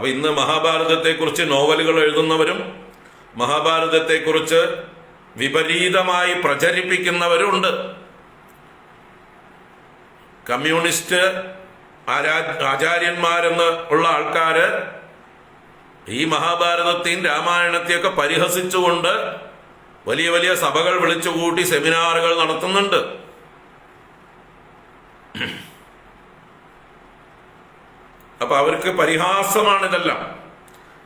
അപ്പൊ ഇന്ന് മഹാഭാരതത്തെക്കുറിച്ച് നോവലുകൾ എഴുതുന്നവരും മഹാഭാരതത്തെക്കുറിച്ച് വിപരീതമായി പ്രചരിപ്പിക്കുന്നവരുണ്ട് കമ്മ്യൂണിസ്റ്റ് ആചാര്യന്മാരെന്ന് ഉള്ള ആൾക്കാര് ഈ മഹാഭാരതത്തെയും രാമായണത്തെയൊക്കെ പരിഹസിച്ചുകൊണ്ട് വലിയ വലിയ സഭകൾ വിളിച്ചുകൂട്ടി സെമിനാറുകൾ നടത്തുന്നുണ്ട്. അപ്പൊ അവർക്ക് പരിഹാസമാണ് ഇതെല്ലാം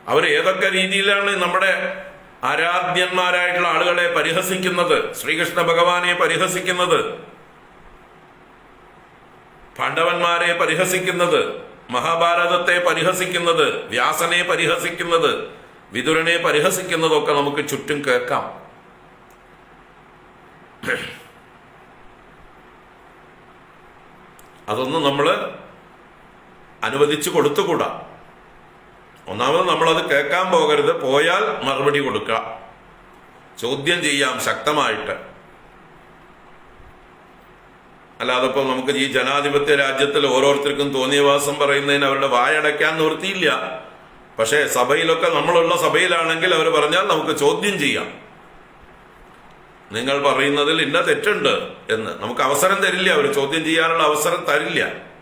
അവർ ഏതൊക്കെ രീതിയിലാണ് നമ്മുടെ ആരാധ്യന്മാരായിട്ടുള്ള ആളുകളെ പരിഹസിക്കുന്നത്? ശ്രീകൃഷ്ണ ഭഗവാനെ പരിഹസിക്കുന്നത്? പാണ്ഡവന്മാരെ പരിഹസിക്കുന്നത്? മഹാഭാരതത്തെ പരിഹസിക്കുന്നത്? വ്യാസനെ പരിഹസിക്കുന്നത്? വിതുരനെ പരിഹസിക്കുന്നതൊക്കെ നമുക്ക് ചുറ്റും കേൾക്കാം. അതൊന്നും നമ്മൾ അനുവദിച്ചു കൊടുത്തുകൂടാ? ഒന്നാമത് നമ്മളത് കേൾക്കാൻ പോകരുത്. പോയാൽ മറുപടി കൊടുക്കുക. ചോദ്യം ചെയ്യാം ശക്തമായിട്ട്. അല്ലാതെ ഇപ്പം നമുക്ക് ഈ ജനാധിപത്യ രാജ്യത്തിൽ ഓരോരുത്തർക്കും തോന്നിയവാസം പറയുന്നതിന് അവരുടെ വായടയ്ക്കാൻ നിർത്തിയില്ല പക്ഷേ സഭയിലൊക്കെ നമ്മളുള്ള സഭയിലാണെങ്കിൽ അവർ പറഞ്ഞാൽ നമുക്ക് ചോദ്യം ചെയ്യാം. നിങ്ങൾ പറയുന്നതിൽ ഇന്ന തെറ്റുണ്ട് എന്ന്. നമുക്ക് അവസരം തരില്ല. അവർ ചോദ്യം ചെയ്യാനുള്ള അവസരം തരില്ല.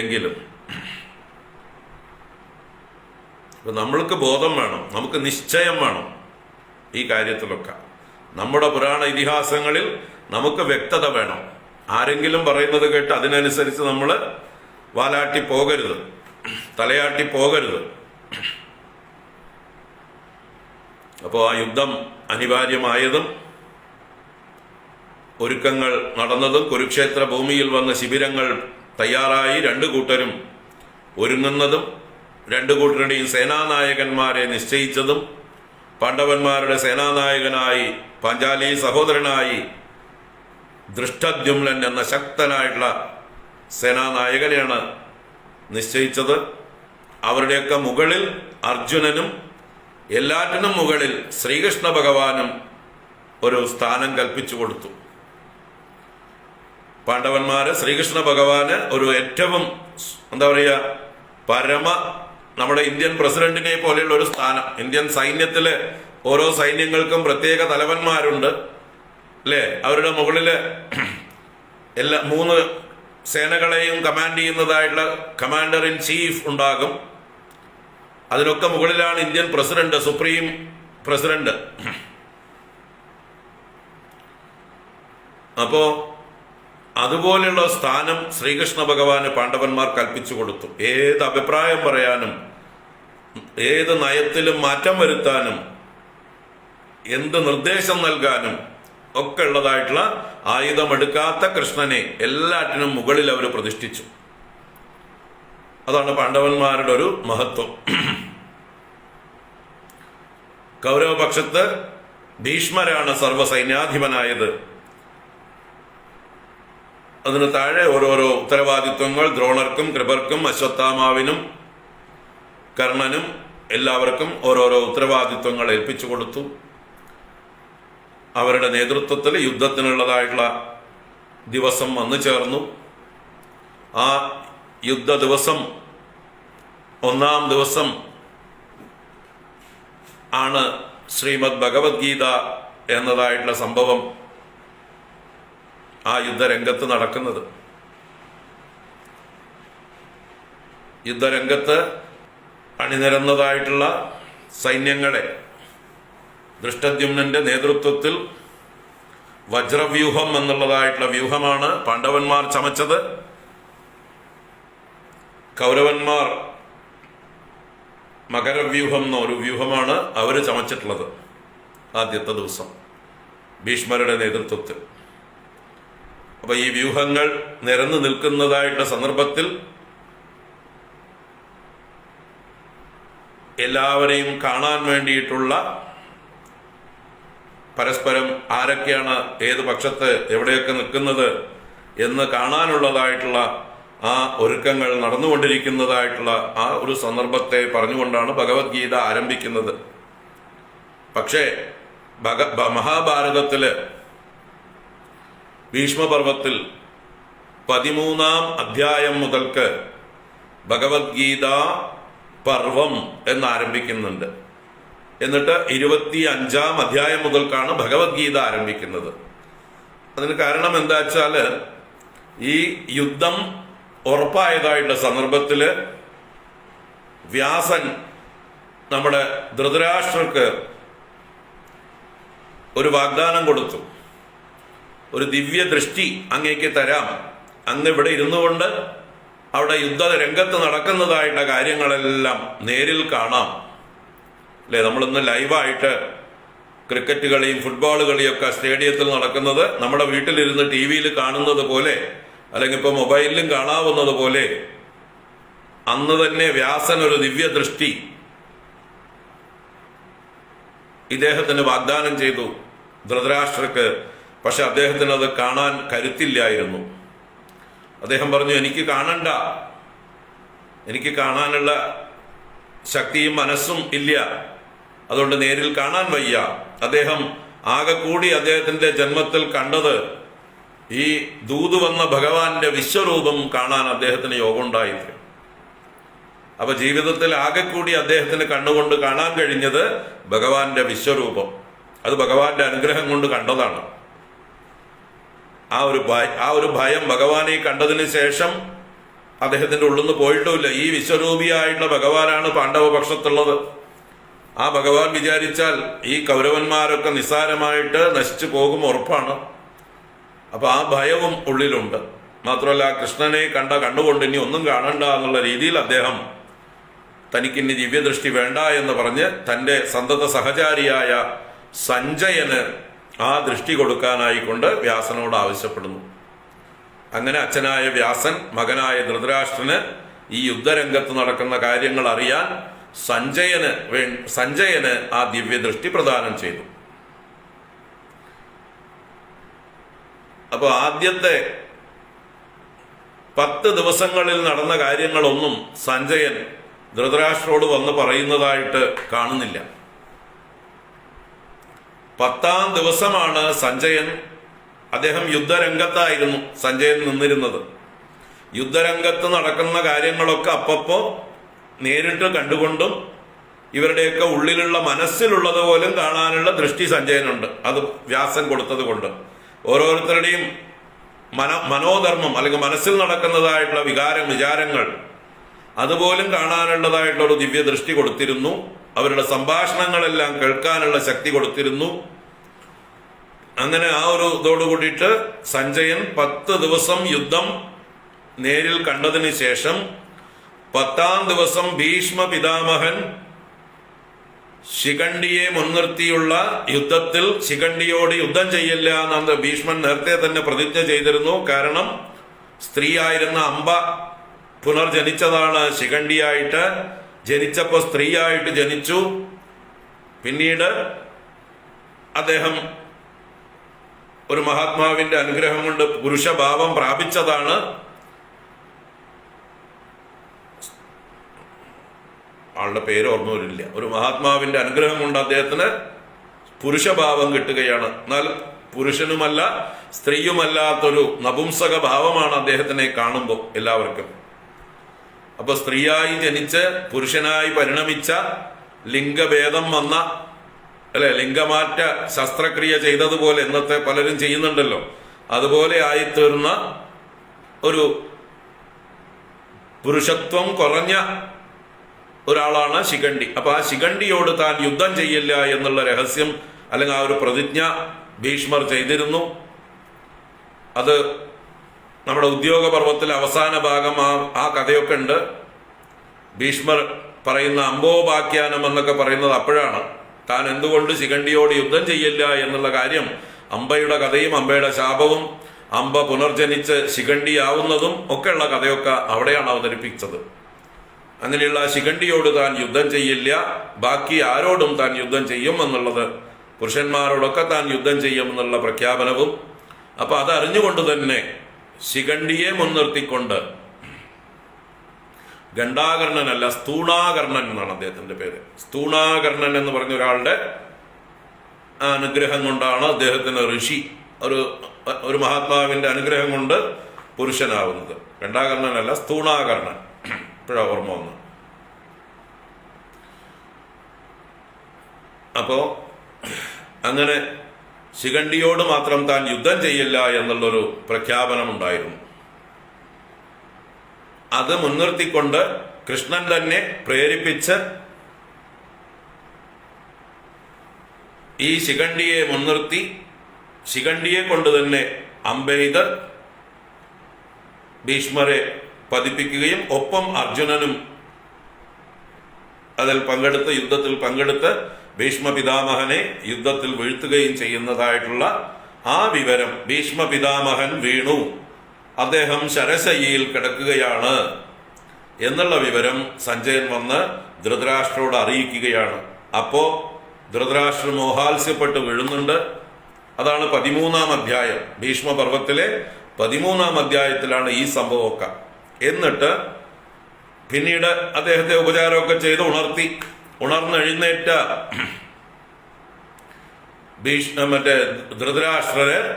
എങ്കിലും. ഇപ്പൊ നമ്മൾക്ക് ബോധം വേണം നമുക്ക് നിശ്ചയം വേണം ഈ കാര്യത്തിലൊക്കെ. നമ്മുടെ പുരാണ ഇതിഹാസങ്ങളിൽ നമുക്ക് വ്യക്തത വേണം. ആരെങ്കിലും പറയുന്നത് കേട്ട് അതിനനുസരിച്ച് നമ്മൾ വാലാട്ടി പോകരുത് തലയാട്ടി പോകരുത്. അപ്പോൾ ആ യുദ്ധം അനിവാര്യമായതും ഒരുക്കങ്ങൾ നടന്നതും കുരുക്ഷേത്ര ഭൂമിയിൽ വന്ന ശിബിരങ്ങൾ തയ്യാറായി രണ്ടു കൂട്ടരും ഒരുങ്ങുന്നതും രണ്ടു കൂട്ടരുടെയും സേനാനായകന്മാരെ നിശ്ചയിച്ചതും പാണ്ഡവന്മാരുടെ സേനാനായകനായി പാഞ്ചാലി സഹോദരനായി ദൃഷ്ടദ്യുമ്നൻ എന്ന ശക്തനായിട്ടുള്ള സേനാനായകനെയാണ് നിശ്ചയിച്ചത്. അവരുടെയൊക്കെ മുകളിൽ അർജുനനും എല്ലാറ്റിനും മുകളിൽ ശ്രീകൃഷ്ണ ഭഗവാനും ഒരു സ്ഥാനം കൽപ്പിച്ചു കൊടുത്തു. പാണ്ഡവന്മാര് ശ്രീകൃഷ്ണ ഭഗവാന് ഒരു ഏറ്റവും എന്താ പറയുക പരമ നമ്മുടെ ഇന്ത്യൻ പ്രസിഡന്റിനെ പോലെയുള്ള ഒരു സ്ഥാനം. ഇന്ത്യൻ സൈന്യത്തിലെ ഓരോ സൈന്യങ്ങൾക്കും പ്രത്യേക തലവന്മാരുണ്ട്. അല്ലേ? അവരുടെ മുകളിൽ എല്ലാ മൂന്ന് സേനകളെയും കമാൻഡ് ചെയ്യുന്നതായിട്ടുള്ള കമാൻഡർ ഇൻ ചീഫ് ഉണ്ടാകും. അതിനൊക്കെ മുകളിലാണ് ഇന്ത്യൻ പ്രസിഡന്റ് സുപ്രീം പ്രസിഡന്റ്. അപ്പോ അതുപോലെയുള്ള സ്ഥാനം ശ്രീകൃഷ്ണ ഭഗവാന് പാണ്ഡവന്മാർ കൽപ്പിച്ചു കൊടുത്തു. ഏത് അഭിപ്രായം പറയാനും ഏത് നയത്തിലും മാറ്റം വരുത്താനും എന്ത് നിർദ്ദേശം നൽകാനും ഒക്കെ ഉള്ളതായിട്ടുള്ള ആയുധമെടുക്കാത്ത കൃഷ്ണനെ എല്ലാറ്റിനും മുകളിൽ അവർ പ്രതിഷ്ഠിച്ചു. അതാണ് പാണ്ഡവന്മാരുടെ ഒരു മഹത്വം. കൗരവപക്ഷത്ത് ഭീഷ്മരാണ് സർവസൈന്യാധിപനായത്. അതിന് താഴെ ഓരോരോ ഉത്തരവാദിത്വങ്ങൾ ദ്രോണർക്കും കൃപർക്കും അശ്വത്ഥാമാവിനും കർണനും എല്ലാവർക്കും ഓരോരോ ഉത്തരവാദിത്വങ്ങൾ ഏൽപ്പിച്ചു കൊടുത്തു. അവരുടെ നേതൃത്വത്തിൽ യുദ്ധത്തിനുള്ളതായിട്ടുള്ള ദിവസം വന്നു ചേർന്നു. ആ യുദ്ധ ദിവസം ഒന്നാം ദിവസം ആണ് ശ്രീമദ് ഭഗവത്ഗീത എന്നതായിട്ടുള്ള സംഭവം ആ യുദ്ധരംഗത്ത് നടക്കുന്നത്. യുദ്ധരംഗത്ത് അണിനിരന്നതായിട്ടുള്ള സൈന്യങ്ങളെ ദൃഷ്ടദ്യുമ്നന്റെ നേതൃത്വത്തിൽ വജ്രവ്യൂഹം എന്നുള്ളതായിട്ടുള്ള വ്യൂഹമാണ് പാണ്ഡവന്മാർ ചമച്ചത്. കൗരവന്മാർ മകരവ്യൂഹം എന്നൊരു വ്യൂഹമാണ് അവർ ചമച്ചിട്ടുള്ളത് ആദ്യത്തെ ദിവസം. ഭീഷ്മരുടെ നേതൃത്വത്തിൽ. അപ്പൊ ഈ വ്യൂഹങ്ങൾ നിരന്നു നിൽക്കുന്നതായിട്ടുള്ള സന്ദർഭത്തിൽ എല്ലാവരെയും കാണാൻ വേണ്ടിയിട്ടുള്ള പരസ്പരം ആരൊക്കെയാണ് ഏത് പക്ഷത്ത് എവിടെയൊക്കെ നിൽക്കുന്നത് എന്ന് കാണാനുള്ളതായിട്ടുള്ള ആ ഒരുക്കങ്ങൾ നടന്നുകൊണ്ടിരിക്കുന്നതായിട്ടുള്ള ആ ഒരു സന്ദർഭത്തെ പറഞ്ഞുകൊണ്ടാണ് ഭഗവത്ഗീത ആരംഭിക്കുന്നത്. പക്ഷേ ഭഗ മഹാഭാരതത്തിൽ ഭീഷ്മപർവത്തിൽ പതിമൂന്നാം അധ്യായം മുതൽക്ക് ഭഗവത്ഗീത പർവം എന്നാരംഭിക്കുന്നുണ്ട്. എന്നിട്ട് ഇരുപത്തി അഞ്ചാം അധ്യായം മുതൽക്കാണ് ഭഗവത്ഗീത ആരംഭിക്കുന്നത്. അതിന് കാരണം എന്താ വെച്ചാൽ ഈ യുദ്ധം ഉറപ്പായതായിട്ടുള്ള സന്ദർഭത്തിൽ വ്യാസൻ നമ്മുടെ ധൃതരാഷ്ട്രർക്ക് ഒരു വാഗ്ദാനം കൊടുത്തു. ഒരു ദിവ്യ ദൃഷ്ടി അങ്ങേക്ക് തരാം. അങ്ങ് ഇവിടെ ഇരുന്നു കൊണ്ട് അവിടെ യുദ്ധ രംഗത്ത് നടക്കുന്നതായിട്ട കാര്യങ്ങളെല്ലാം നേരിൽ കാണാം. അല്ലേ? നമ്മളിന്ന് ലൈവായിട്ട് ക്രിക്കറ്റ് കളിയും ഫുട്ബോൾ കളിയൊക്കെ സ്റ്റേഡിയത്തിൽ നടക്കുന്നത് നമ്മുടെ വീട്ടിലിരുന്ന് ടി വിയിൽ കാണുന്നത് പോലെ അല്ലെങ്കിൽ ഇപ്പോൾ മൊബൈലിലും കാണാവുന്നത് പോലെ അന്ന് തന്നെ വ്യാസൻ ഒരു ദിവ്യ ദൃഷ്ടി ഇദ്ദേഹത്തിന് വാഗ്ദാനം ചെയ്തു. ധൃതരാഷ്ട്രക്ക് പക്ഷെ അദ്ദേഹത്തിന് അത് കാണാൻ കരുത്തില്ലായിരുന്നു. അദ്ദേഹം പറഞ്ഞു എനിക്ക് കാണണ്ട. എനിക്ക് കാണാനുള്ള ശക്തിയും മനസ്സും ഇല്ല. അതുകൊണ്ട് നേരിൽ കാണാൻ വയ്യ. അദ്ദേഹം ആകെ കൂടി അദ്ദേഹത്തിന്റെ ജന്മത്തിൽ കണ്ടത് ഈ ദൂത് വന്ന ഭഗവാന്റെ വിശ്വരൂപം കാണാൻ അദ്ദേഹത്തിന് യോഗമുണ്ടായില്ല അപ്പൊ ജീവിതത്തിൽ ആകെ കൂടി അദ്ദേഹത്തിന് കണ്ണുകൊണ്ട് കാണാൻ കഴിഞ്ഞത് ഭഗവാന്റെ വിശ്വരൂപം. അത് ഭഗവാന്റെ അനുഗ്രഹം കൊണ്ട് കണ്ടതാണ്. ആ ഒരു ആ ഒരു ഭയം ഭഗവാനെ കണ്ടതിന് ശേഷം അദ്ദേഹത്തിന്റെ ഉള്ളിൽ നിന്ന് പോയിട്ടുമില്ല ഈ വിശ്വരൂപിയായിട്ടുള്ള ഭഗവാനാണ് പാണ്ഡവ പക്ഷത്തുള്ളത് ആ ഭഗവാൻ വിചാരിച്ചാൽ ഈ കൗരവന്മാരൊക്കെ നിസ്സാരമായിട്ട് നശിച്ചു പോകും ഉറപ്പാണ്. അപ്പൊ ആ ഭയവും ഉള്ളിലുണ്ട്. മാത്രമല്ല കൃഷ്ണനെ കണ്ട കണ്ടുകൊണ്ട് ഇനി ഒന്നും കാണണ്ട എന്നുള്ള രീതിയിൽ അദ്ദേഹം തനിക്കിനി ദിവ്യദൃഷ്ടി വേണ്ട എന്ന് പറഞ്ഞ് തന്റെ സന്തത സഹചാരിയായ സഞ്ജയന് ആ ദൃഷ്ടി കൊടുക്കാനായിക്കൊണ്ട് വ്യാസനോട് ആവശ്യപ്പെടുന്നു. അങ്ങനെ അച്ഛനായ വ്യാസൻ മകനായ ധൃതരാഷ്ട്രന് ഈ യുദ്ധരംഗത്ത് നടക്കുന്ന കാര്യങ്ങൾ അറിയാൻ സഞ്ജയന് വേ സഞ്ജയന് ആ ദിവ്യദൃഷ്ടി പ്രദാനം ചെയ്തു. അപ്പൊ ആദ്യത്തെ പത്ത് ദിവസങ്ങളിൽ നടന്ന കാര്യങ്ങളൊന്നും സഞ്ജയൻ ധൃതരാഷ്ട്രോട് വന്ന് പറയുന്നതായിട്ട് കാണുന്നില്ല. പത്താം ദിവസമാണ് സഞ്ജയൻ. അദ്ദേഹം യുദ്ധരംഗത്തായിരുന്നു സഞ്ജയൻ നിന്നിരുന്നത്. യുദ്ധരംഗത്ത് നടക്കുന്ന കാര്യങ്ങളൊക്കെ അപ്പപ്പോ നേരിട്ട് കണ്ടുകൊണ്ടും ഇവരുടെയൊക്കെ ഉള്ളിലുള്ള മനസ്സിലുള്ളത് പോലും കാണാനുള്ള ദൃഷ്ടി സഞ്ജയനുണ്ട്. അത് വ്യാസം കൊടുത്തത് കൊണ്ട്. ഓരോരുത്തരുടെയും മന മനോധർമ്മം അല്ലെങ്കിൽ മനസ്സിൽ നടക്കുന്നതായിട്ടുള്ള വികാരം വിചാരങ്ങൾ അതുപോലും കാണാനുള്ളതായിട്ടുള്ള ഒരു ദിവ്യ ദൃഷ്ടി കൊടുത്തിരുന്നു. അവരുടെ സംഭാഷണങ്ങളെല്ലാം കേൾക്കാനുള്ള ശക്തി കൊടുത്തിരുന്നു. അങ്ങനെ ആ ഒരു ഇതോട് കൂടിയിട്ട് സഞ്ജയൻ പത്ത് ദിവസം യുദ്ധം നേരിൽ കണ്ടതിന് ശേഷം പത്താം ദിവസം ഭീഷ്മ പിതാമഹൻ ശിഖണ്ഡിയെ മുൻനിർത്തിയുള്ള യുദ്ധത്തിൽ ശിഖണ്ഡിയോട് യുദ്ധം ചെയ്യില്ല എന്നാണ് ഭീഷ്മൻ നേരത്തെ തന്നെ പ്രതിജ്ഞ ചെയ്തിരുന്നു. കാരണം സ്ത്രീയായിരുന്ന അംബ പുനർജനിച്ചതാണ്. ശിഖണ്ഡിയായിട്ട് ജനിച്ചപ്പോൾ സ്ത്രീയായിട്ട് ജനിച്ചു. പിന്നീട് അദ്ദേഹം ഒരു മഹാത്മാവിന്റെ അനുഗ്രഹം കൊണ്ട് പുരുഷഭാവം പ്രാപിച്ചതാണ്. ആളുടെ പേര് ഓർമ്മ വരില്ല. ഒരു മഹാത്മാവിന്റെ അനുഗ്രഹം കൊണ്ട് അദ്ദേഹത്തിന് പുരുഷഭാവം കിട്ടുകയാണ്. എന്നാൽ പുരുഷനുമല്ല സ്ത്രീയുമല്ലാത്തൊരു നപുംസക ഭാവമാണ് അദ്ദേഹത്തിനെ കാണുമ്പോൾ എല്ലാവർക്കും. അപ്പൊ സ്ത്രീയായി ജനിച്ച് പുരുഷനായി പരിണമിച്ച ലിംഗഭേദം വന്ന അല്ലെ ലിംഗമാറ്റ ശസ്ത്രക്രിയ ചെയ്തതുപോലെ ഇന്നത്തെ പലരും ചെയ്യുന്നുണ്ടല്ലോ. അതുപോലെ ആയിത്തീർന്ന ഒരു പുരുഷത്വം കുറഞ്ഞ ഒരാളാണ് ശിഖണ്ഡി. അപ്പൊ ആ ശിഖണ്ഡിയോട് താൻ യുദ്ധം ചെയ്യില്ല എന്നുള്ള രഹസ്യം അല്ലെങ്കിൽ ആ ഒരു പ്രതിജ്ഞ ഭീഷ്മർ ചെയ്തിരുന്നു. അത് നമ്മുടെ ഉദ്യോഗ പർവത്തിലെ അവസാന ഭാഗം ആ ആ കഥയൊക്കെ ഉണ്ട്. ഭീഷ്മർ പറയുന്ന അംബോപാഖ്യാനം എന്നൊക്കെ പറയുന്നത് അപ്പോഴാണ്. താൻ എന്തുകൊണ്ട് ശിഖണ്ഡിയോട് യുദ്ധം ചെയ്യില്ല എന്നുള്ള കാര്യം അമ്പയുടെ കഥയും അമ്പയുടെ ശാപവും അമ്പ പുനർജനിച്ച് ശിഖണ്ഡിയാവുന്നതും ഒക്കെയുള്ള കഥയൊക്കെ അവിടെയാണ് അവതരിപ്പിച്ചത്. അങ്ങനെയുള്ള ശിഖണ്ഡിയോട് താൻ യുദ്ധം ചെയ്യില്ല ബാക്കി ആരോടും താൻ യുദ്ധം ചെയ്യും എന്നുള്ളത് പുരുഷന്മാരോടൊക്കെ താൻ യുദ്ധം ചെയ്യും എന്നുള്ള പ്രഖ്യാപനവും. അപ്പൊ അതറിഞ്ഞുകൊണ്ട് തന്നെ ശിഖണ്ഡിയെ മുൻനിർത്തിക്കൊണ്ട് ഗണ്ടാകർണനല്ല സ്തൂണാകർണൻ എന്നാണ് അദ്ദേഹത്തിന്റെ പേര്. സ്തൂണാകർണൻ എന്ന് പറഞ്ഞ ഒരാളുടെ അനുഗ്രഹം കൊണ്ടാണ് അദ്ദേഹത്തിന് ഋഷി ഒരു ഒരു മഹാത്മാവിന്റെ അനുഗ്രഹം കൊണ്ട് പുരുഷനാവുന്നത്. ഗണ്ടാകർണനല്ല സ്തൂണാകർണൻ. ഇപ്പോഴാ ഓർമ്മ വന്ന് അപ്പോൾ അങ്ങനെ ശിഖണ്ഡിയോട് മാത്രം താൻ യുദ്ധം ചെയ്യില്ല എന്നുള്ളൊരു പ്രഖ്യാപനം ഉണ്ടായിരുന്നു അത് മുൻനിർത്തിക്കൊണ്ട് കൃഷ്ണൻ തന്നെ പ്രേരിപ്പിച്ച് ഈ ശിഖണ്ഡിയെ മുൻനിർത്തി ശിഖണ്ഡിയെ കൊണ്ട് തന്നെ അംബേദർ ഭീഷ്മരെ പതിപ്പിക്കുകയും ഒപ്പം അർജുനനും അതിൽ പങ്കെടുത്ത് യുദ്ധത്തിൽ പങ്കെടുത്ത് ഭീഷ്മ പിതാമഹനെ യുദ്ധത്തിൽ വീഴ്ത്തുകയും ചെയ്യുന്നതായിട്ടുള്ള ആ വിവരം ഭീഷ്മ പിതാമഹൻ വീണു. അദ്ദേഹം ശരശയ്യയിൽ കിടക്കുകയാണ് എന്നുള്ള വിവരം സഞ്ജയൻ വന്ന് ധൃതരാഷ്ട്രോട് അറിയിക്കുകയാണ്. അപ്പോ ധൃതരാഷ്ട്ര മോഹാത്സ്യപ്പെട്ട് വീഴുന്നുണ്ട്. അതാണ് പതിമൂന്നാം അധ്യായം. ഭീഷ്മപർവത്തിലെ പതിമൂന്നാം അധ്യായത്തിലാണ് ഈ സംഭവമൊക്കെ. എന്നിട്ട് പിന്നീട് അദ്ദേഹത്തെ ഉപചാരമൊക്കെ ചെയ്ത് ഉണർത്തി. ഉണർന്നെഴുന്നേറ്റ ഭീഷ് മറ്റേ ധൃതരാഷ്ട്രര്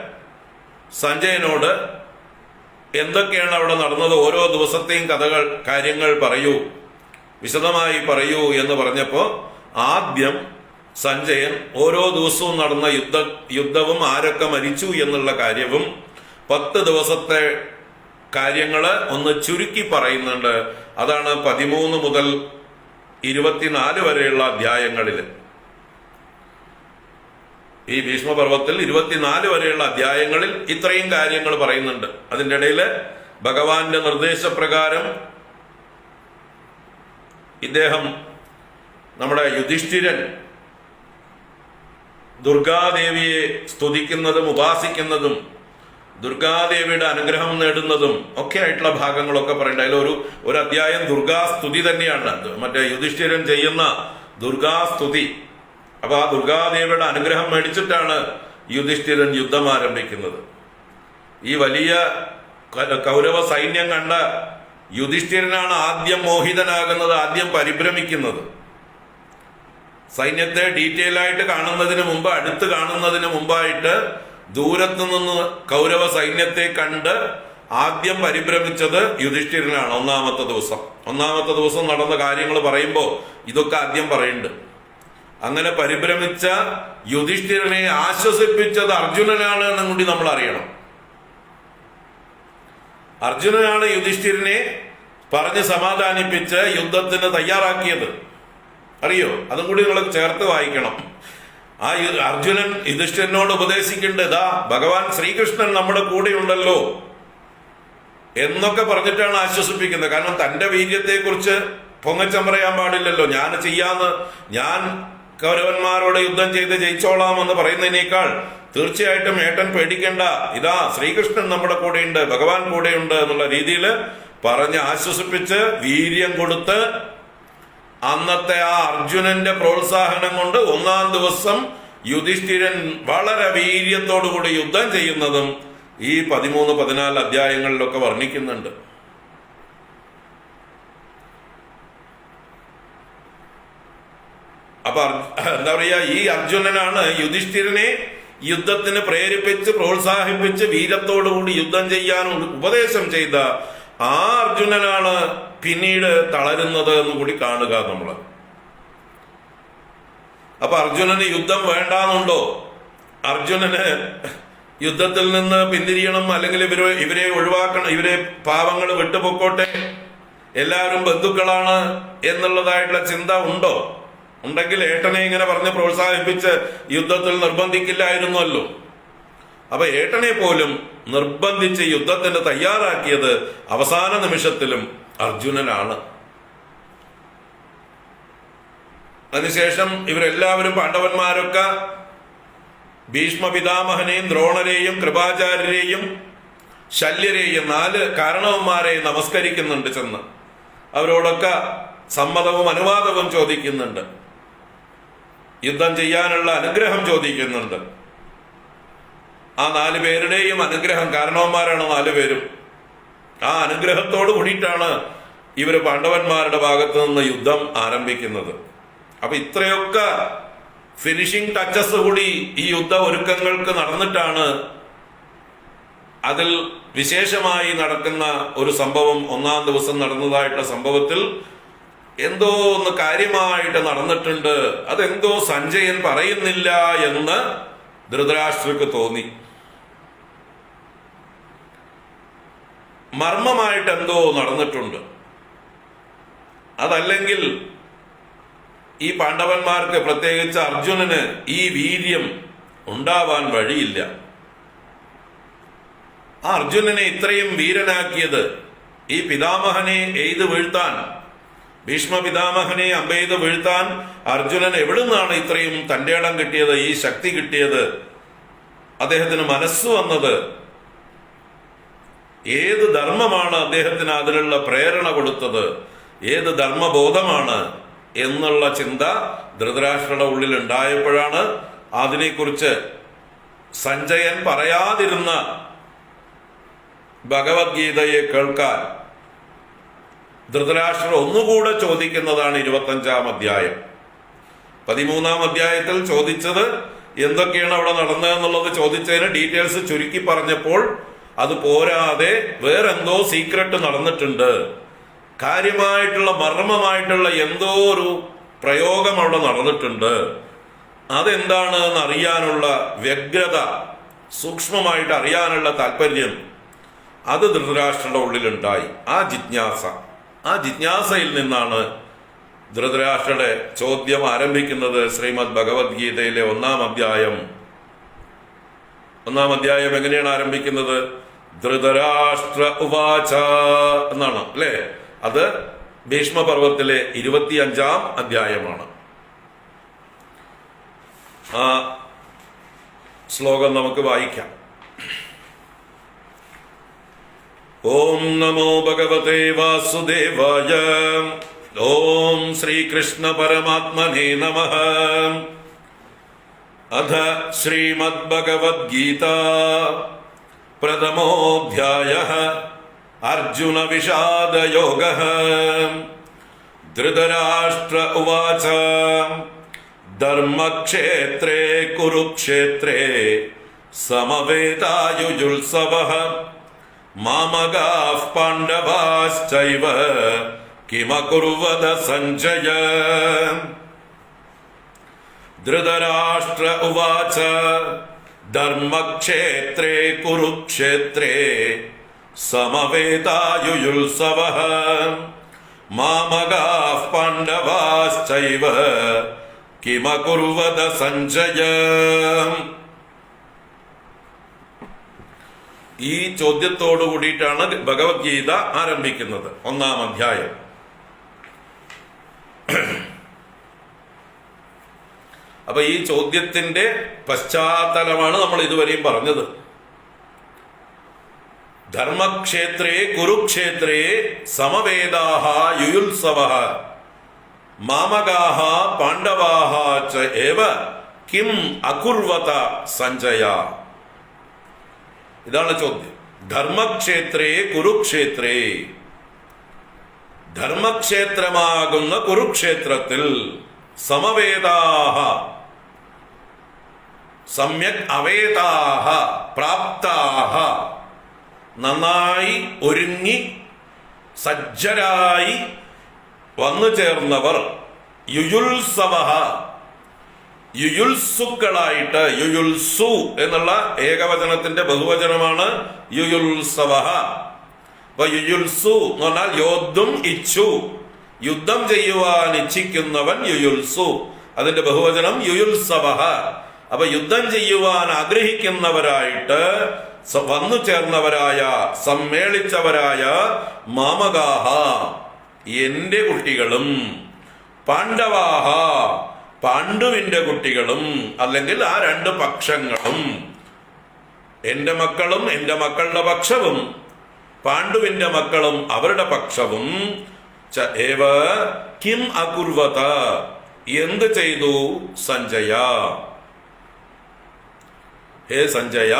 സഞ്ജയനോട് എന്തൊക്കെയാണ് അവിടെ നടന്നത്? ഓരോ ദിവസത്തെയും കഥകൾ കാര്യങ്ങൾ പറയൂ. വിശദമായി പറയൂ എന്ന് പറഞ്ഞപ്പോൾ ആദ്യം സഞ്ജയൻ ഓരോ ദിവസവും നടന്ന യുദ്ധ യുദ്ധവും ആരൊക്കെ മരിച്ചു എന്നുള്ള കാര്യവും പത്ത് ദിവസത്തെ കാര്യങ്ങൾ ഒന്ന് ചുരുക്കി പറയുന്നുണ്ട്. അതാണ് പതിമൂന്ന് മുതൽ ഇരുപത്തിനാല് വരെയുള്ള അധ്യായങ്ങളിൽ ഈ ഭീഷ്മപർവത്തിൽ ഇരുപത്തിനാല് വരെയുള്ള അധ്യായങ്ങളിൽ ഇത്രയും കാര്യങ്ങൾ പറയുന്നുണ്ട്. അതിന്റെ ഇടയിൽ ഭഗവാന്റെ നിർദ്ദേശപ്രകാരം ഇദ്ദേഹം നമ്മുടെ യുധിഷ്ഠിരൻ ദുർഗാദേവിയെ സ്തുതിക്കുന്നതും ഉപാസിക്കുന്നതും ദുർഗാദേവിയുടെ അനുഗ്രഹം നേടുന്നതും ഒക്കെ ആയിട്ടുള്ള ഭാഗങ്ങളൊക്കെ പറയുന്നുണ്ട്. അതിലൊരു ഒരു അധ്യായം ദുർഗാസ്തുതി തന്നെയാണ്. മറ്റേ യുധിഷ്ഠിരൻ ചെയ്യുന്ന ദുർഗാസ്തുതി അപ്പൊ ആ ദുർഗാദേവിയുടെ അനുഗ്രഹം മേടിച്ചിട്ടാണ് യുധിഷ്ഠിരൻ യുദ്ധം ആരംഭിക്കുന്നത്. ഈ വലിയ കൗരവ സൈന്യം കണ്ട യുധിഷ്ഠിരനാണ് ആദ്യം മോഹിതനാകുന്നത് ആദ്യം പരിഭ്രമിക്കുന്നത്. സൈന്യത്തെ ഡീറ്റെയിൽ ആയിട്ട് കാണുന്നതിന് മുമ്പ് അടുത്ത് കാണുന്നതിന് മുമ്പായിട്ട് ദൂരത്തു നിന്ന് കൗരവ സൈന്യത്തെ കണ്ട് ആദ്യം പരിഭ്രമിച്ചത് യുധിഷ്ഠിരനാണ് ഒന്നാമത്തെ ദിവസം. ഒന്നാമത്തെ ദിവസം നടന്ന കാര്യങ്ങൾ പറയുമ്പോൾ ഇതൊക്കെ ആദ്യം പറയുന്നുണ്ട് അങ്ങനെ പരിഭ്രമിച്ച യുധിഷ്ഠിരനെ ആശ്വസിപ്പിച്ചത് അർജുനനാണ് എന്നും കൂടി നമ്മൾ അറിയണം. അർജുനനാണ് യുധിഷ്ഠിരനെ പറഞ്ഞ് സമാധാനിപ്പിച്ച് യുദ്ധത്തിന് തയ്യാറാക്കിയത്. അറിയോ? അതും കൂടി നിങ്ങൾ ചേർത്ത് വായിക്കണം. ആ അർജുനൻ യുധിഷ്ഠിരനോട് ഉപദേശിക്കേണ്ടത് ഭഗവാൻ ശ്രീകൃഷ്ണൻ നമ്മുടെ കൂടെ ഉണ്ടല്ലോ എന്നൊക്കെ പറഞ്ഞിട്ടാണ് ആശ്വസിപ്പിക്കുന്നത്. കാരണം തന്റെ വീര്യത്തെക്കുറിച്ച് പൊങ്ങച്ചം പറയാൻ പാടില്ലല്ലോ. ഞാൻ ചെയ്യാന്ന് ഞാൻ കൗരവന്മാരോട് യുദ്ധം ചെയ്ത് ജയിച്ചോളാം എന്ന് പറയുന്നതിനേക്കാൾ തീർച്ചയായിട്ടും ഏട്ടൻ പേടിക്കേണ്ട. ഇതാ ശ്രീകൃഷ്ണൻ നമ്മുടെ കൂടെയുണ്ട് ഭഗവാൻ കൂടെയുണ്ട് എന്നുള്ള രീതിയിൽ പറഞ്ഞ് ആശ്വസിപ്പിച്ച് വീര്യം കൊടുത്ത് അന്നത്തെ ആ അർജുനന്റെ പ്രോത്സാഹനം കൊണ്ട് ഒന്നാം ദിവസം യുധിഷ്ഠിരൻ വളരെ വീര്യത്തോടു കൂടി യുദ്ധം ചെയ്യുന്നതും ഈ പതിമൂന്ന് പതിനാല് അധ്യായങ്ങളിലൊക്കെ വർണിക്കുന്നുണ്ട് അപ്പൊ അർ- എന്താ പറയാ ഈ അർജുനനാണ് യുധിഷ്ഠിരനെ യുദ്ധത്തിന് പ്രേരിപ്പിച്ച് പ്രോത്സാഹിപ്പിച്ച് വീരത്തോടുകൂടി യുദ്ധം ചെയ്യാൻ ഉപദേശം ചെയ്ത ആ അർജുനനാണ് പിന്നീട് തളരുന്നത് എന്ന് കൂടി കാണുക നമ്മൾ അപ്പൊ അർജുനന് യുദ്ധം വേണ്ടാന്നുണ്ടോ? അർജുനന് യുദ്ധത്തിൽ നിന്ന് പിന്തിരിയണം അല്ലെങ്കിൽ ഇവരെ ഇവരെ ഒഴിവാക്കണം ഇവരെ പാവങ്ങൾ വിട്ടുപൊക്കോട്ടെ? എല്ലാവരും ബന്ധുക്കളാണ് എന്നുള്ളതായിട്ടുള്ള ചിന്ത ഉണ്ടോ? ഉണ്ടെങ്കിൽ ഏട്ടനെ ഇങ്ങനെ പറഞ്ഞ് പ്രോത്സാഹിപ്പിച്ച് യുദ്ധത്തിൽ നിർബന്ധിക്കില്ലായിരുന്നല്ലോ. അപ്പൊ ഏട്ടനെ പോലും നിർബന്ധിച്ച് യുദ്ധത്തിന് തയ്യാറാക്കിയത് അവസാന നിമിഷത്തിലും അർജുനനാണ്. അതിനുശേഷം ഇവരെല്ലാവരും പാണ്ഡവന്മാരൊക്കെ ഭീഷ്മ പിതാമഹനെയും ദ്രോണരെയും കൃപാചാര്യരെയും ശല്യരെയും നാല് കാരണവന്മാരെ നമസ്കരിക്കുന്നുണ്ട് ചെന്ന്. അവരോടൊക്കെ സമ്മതവും അനുവാദവും ചോദിക്കുന്നുണ്ട്. യുദ്ധം ചെയ്യാനുള്ള അനുഗ്രഹം ചോദിക്കുന്നുണ്ട്. ആ നാല് പേരുടെയും അനുഗ്രഹം കാരണവന്മാരാണ് നാല് പേരും. ആ അനുഗ്രഹത്തോട് കൂടിയിട്ടാണ് ഇവർ പാണ്ഡവന്മാരുടെ ഭാഗത്ത് നിന്ന് യുദ്ധം ആരംഭിക്കുന്നത്. അപ്പൊ ഇത്രയൊക്കെ ഫിനിഷിംഗ് ടച്ചസ് കൂടി ഈ യുദ്ധ ഒരുക്കങ്ങൾക്ക് നടന്നിട്ടാണ് അതിൽ വിശേഷമായി നടക്കുന്ന ഒരു സംഭവം ഒന്നാം ദിവസം നടന്നതായിട്ടുള്ള സംഭവത്തിൽ എന്തോ ഒന്ന് കാര്യമായിട്ട് നടന്നിട്ടുണ്ട്. അതെന്തോ സഞ്ജയൻ പറയുന്നില്ല എന്ന് ധൃതരാഷ്ട്രക്ക് തോന്നി. മർമ്മമായിട്ട് എന്തോ നടന്നിട്ടുണ്ട്. അതല്ലെങ്കിൽ ഈ പാണ്ഡവന്മാർക്ക് പ്രത്യേകിച്ച് അർജുനന് ഈ വീര്യം ഉണ്ടാവാൻ വഴിയില്ല. ആ അർജുനനെ ഇത്രയും വീരനാക്കിയത് ഈ പിതാമഹനെ എയ്ത് വീഴ്ത്താൻ ഭീഷ്മ പിതാമഹനെ അമ്പെയ്ത് വീഴ്ത്താൻ അർജുനൻ എവിടുന്നാണ് ഇത്രയും തന്റെ ഇടം കിട്ടിയത് ഈ ശക്തി കിട്ടിയത്? അദ്ദേഹത്തിന് മനസ്സ് വന്നത് ഏത് ധർമ്മമാണ് അദ്ദേഹത്തിന് അതിനുള്ള പ്രേരണ കൊടുത്തത്? ഏത് ധർമ്മബോധമാണ് എന്നുള്ള ചിന്ത ധൃതരാഷ്ട്രയുടെ ഉള്ളിൽ ഉണ്ടായപ്പോഴാണ് അതിനെക്കുറിച്ച് സഞ്ജയൻ പറയാതിരുന്ന ഭഗവത്ഗീതയെ കേൾക്കാൻ ധൃതരാഷ്ട്രർ ഒന്നുകൂടെ ചോദിക്കുന്നതാണ് ഇരുപത്തഞ്ചാം അധ്യായം. പതിമൂന്നാം അധ്യായത്തിൽ ചോദിച്ചത് എന്തൊക്കെയാണ് അവിടെ നടന്നതെന്നുള്ളത് ചോദിച്ചതിന് ഡീറ്റെയിൽസ് ചുരുക്കി പറഞ്ഞപ്പോൾ അത് പോരാതെ വേറെന്തോ സീക്രട്ട് നടന്നിട്ടുണ്ട്. കാര്യമായിട്ടുള്ള മർമ്മമായിട്ടുള്ള എന്തോ ഒരു പ്രയോഗം അവിടെ നടന്നിട്ടുണ്ട്. അതെന്താണ് എന്ന് അറിയാനുള്ള വ്യഗ്രത സൂക്ഷ്മമായിട്ട് അറിയാനുള്ള താല്പര്യം അത് ധൃതരാഷ്ട്രയുടെ ഉള്ളിലുണ്ടായി. ആ ജിജ്ഞാസ. ആ ജിജ്ഞാസയിൽ നിന്നാണ് ധൃതരാഷ്ട്രയുടെ ചോദ്യം ആരംഭിക്കുന്നത് ശ്രീമദ് ഭഗവത്ഗീതയിലെ ഒന്നാം അധ്യായം. ഒന്നാം അധ്യായം എങ്ങനെയാണ് ആരംഭിക്കുന്നത്? ധൃതരാഷ്ട്ര ഉപാച എന്നാണ് അല്ലേ? അത് ഭീഷ്മപർവത്തിലെ ഇരുപത്തിയഞ്ചാം അധ്യായമാണ്. ആ ശ്ലോകം നമുക്ക് വായിക്കാം. ओम नमो भगवते वासुदेवाय। ॐ श्रीकृष्णपरमात्मने नमः। अथ श्रीमद्भगवद्गीता प्रथमोऽध्यायः अर्जुनविषादयोगः धृतराष्ट्र उवाच, धर्मक्षेत्रे कुरुक्षेत्रे समवेतायुजुत्सवः मामगाः पाण्डवाश्चैव किमकुर्वद सञ्जय धृतराष्ट्र उवाच धर्मक्षेत्रे कुरुक्षेत्रे समवेतायुयुल्सवः मामगाः पाण्डवाश्चैव किमकुर्वद सञ्जय ഈ ചോദ്യത്തോടു കൂടിയിട്ടാണ് ഭഗവത്ഗീത ആരംഭിക്കുന്നത്. ഒന്നാം അധ്യായം. അപ്പൊ ഈ ചോദ്യത്തിന്റെ പശ്ചാത്തലമാണ് നമ്മൾ ഇതുവരെയും പറഞ്ഞത്. ധർമ്മക്ഷേത്രേ കുരുക്ഷേത്രേ സമവേദാഹ യുയുത്സവ മാമകാഹ പാണ്ഡവാഹ ച കിം അകുർവത സഞ്ജയ. ഇതാണ് ചോദ്യം. ധർമ്മക്ഷേത്രേ കുരുക്ഷേത്രേ. ധർമ്മക്ഷേത്രമാകുന്ന കുരുക്ഷേത്രത്തിൽ സമവേദാഹ സമ്യക് അവേദാഹ പ്രാപ്താഹ നന്നായി ഒരുങ്ങി സജ്ജരായി വന്നു ചേർന്നവർ യുയുത്സവ യുയുത്സുക്കളായിട്ട് യുയുത്സു എന്നുള്ള ഏകവചനത്തിന്റെ ബഹുവചനമാണ് യുയുത്സവ അപ്പൊ യുയുത്സു എന്ന് പറഞ്ഞാൽ യോദ്ധും ഇച്ഛു. യുദ്ധം ചെയ്യുവാൻ ഇച്ഛിക്കുന്നവൻ യുയുത്സു അതിന്റെ ബഹുവചനം യുയുത്സവ അപ്പൊ യുദ്ധം ചെയ്യുവാൻ ആഗ്രഹിക്കുന്നവരായിട്ട് വന്നു ചേർന്നവരായ സമ്മേളിച്ചവരായ മാമകാഹ. എന്റെ കുട്ടികളും പാണ്ഡവാഹ. പാണ്ഡുവിന്റെ കുട്ടികളും അല്ലെങ്കിൽ ആ രണ്ട് പക്ഷങ്ങളും എന്റെ മക്കളും എന്റെ മക്കളുടെ പക്ഷവും പാണ്ഡുവിന്റെ മക്കളും അവരുടെ പക്ഷവും കിം അകുർവത എന്ത് ചെയ്തു സഞ്ജയ? ഹേ സഞ്ജയ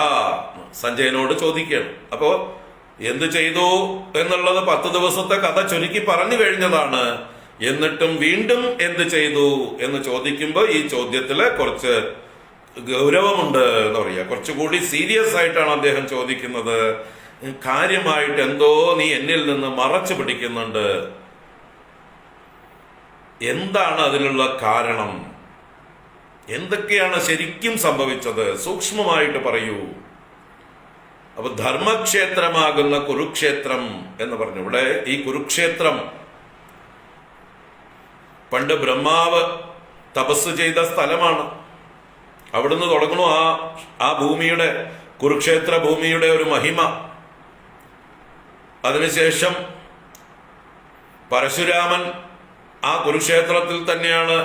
സഞ്ജയനോട് ചോദിക്കണം അപ്പോ എന്ത് ചെയ്തു എന്നുള്ളത് പത്ത് ദിവസത്തെ കഥ ചുരുക്കി പറഞ്ഞു കഴിഞ്ഞതാണ്. എന്നിട്ടും വീണ്ടും എന്ത് ചെയ്തു എന്ന് ചോദിക്കുമ്പോൾ ഈ ചോദ്യത്തിൽ കുറച്ച് ഗൗരവമുണ്ട് എന്ന് പറയാ. കുറച്ചുകൂടി സീരിയസ് ആയിട്ടാണ് അദ്ദേഹം ചോദിക്കുന്നത്. കാര്യമായിട്ട് എന്തോ നീ എന്നിൽ നിന്ന് മറച്ചു പിടിക്കുന്നുണ്ട്. എന്താണ് അതിനുള്ള കാരണം? എന്തൊക്കെയാണ് ശരിക്കും സംഭവിച്ചത്? സൂക്ഷ്മമായിട്ട് പറയൂ. അപ്പൊ ധർമ്മക്ഷേത്രമാകുന്ന കുരുക്ഷേത്രം എന്ന് പറഞ്ഞു. ഇവിടെ ഈ കുരുക്ഷേത്രം പണ്ട് ബ്രഹ്മാവ് തപസ് ചെയ്ത സ്ഥലമാണ്. അവിടുന്ന് തുടങ്ങണു ആ ആ ഭൂമിയുടെ കുരുക്ഷേത്ര ഭൂമിയുടെ ഒരു മഹിമ. അതിനുശേഷം പരശുരാമൻ ആ കുരുക്ഷേത്രത്തിൽ തന്നെയാണ്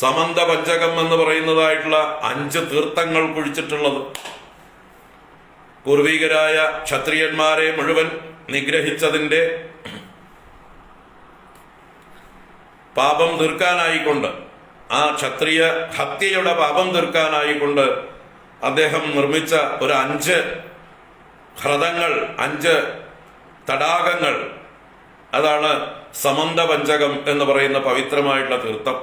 സമന്ത പഞ്ചകം എന്ന് പറയുന്നതായിട്ടുള്ള അഞ്ച് തീർത്ഥങ്ങൾ കുഴിച്ചിട്ടുള്ളത്. പൂർവികരായ ക്ഷത്രിയന്മാരെ മുഴുവൻ നിഗ്രഹിച്ചതിന്റെ പാപം തീർക്കാനായിക്കൊണ്ട് ആ ക്ഷത്രിയ ഹത്യയുടെ പാപം തീർക്കാനായിക്കൊണ്ട് അദ്ദേഹം നിർമ്മിച്ച ഒരു അഞ്ച് ഹ്രദങ്ങൾ അഞ്ച് തടാകങ്ങൾ. അതാണ് സമന്ത പഞ്ചകം എന്ന് പറയുന്ന പവിത്രമായിട്ടുള്ള തീർത്ഥം.